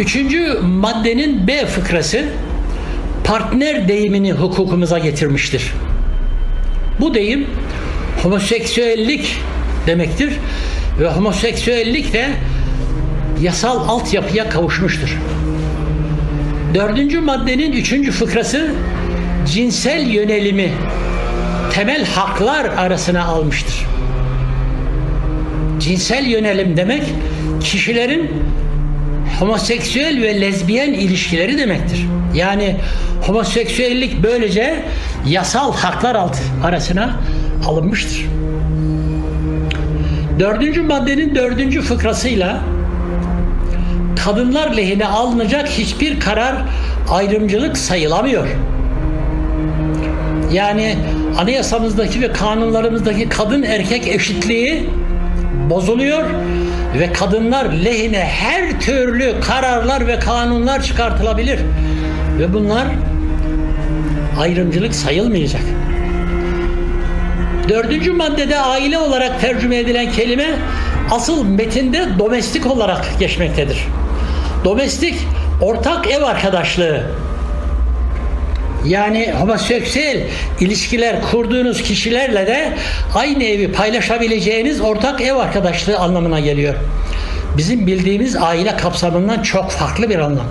Üçüncü maddenin B fıkrası partner deyimini hukukumuza getirmiştir. Bu deyim homoseksüellik demektir ve homoseksüellik de yasal altyapıya kavuşmuştur. Dördüncü maddenin üçüncü fıkrası cinsel yönelimi temel haklar arasına almıştır. Cinsel yönelim demek kişilerin homoseksüel ve lezbiyen ilişkileri demektir. Yani homoseksüellik böylece yasal haklar altı arasına alınmıştır. Dördüncü maddenin dördüncü fıkrasıyla kadınlar lehine alınacak hiçbir karar ayrımcılık sayılamıyor. Yani anayasamızdaki ve kanunlarımızdaki kadın erkek eşitliği bozuluyor ve kadınlar lehine her türlü kararlar ve kanunlar çıkartılabilir. Ve bunlar ayrımcılık sayılmayacak. Dördüncü maddede aile olarak tercüme edilen kelime asıl metinde domestik olarak geçmektedir. Domestik ortak ev arkadaşlığı yani homoseksüel ilişkiler kurduğunuz kişilerle de aynı evi paylaşabileceğiniz ortak ev arkadaşlığı anlamına geliyor. Bizim bildiğimiz aile kapsamından çok farklı bir anlam.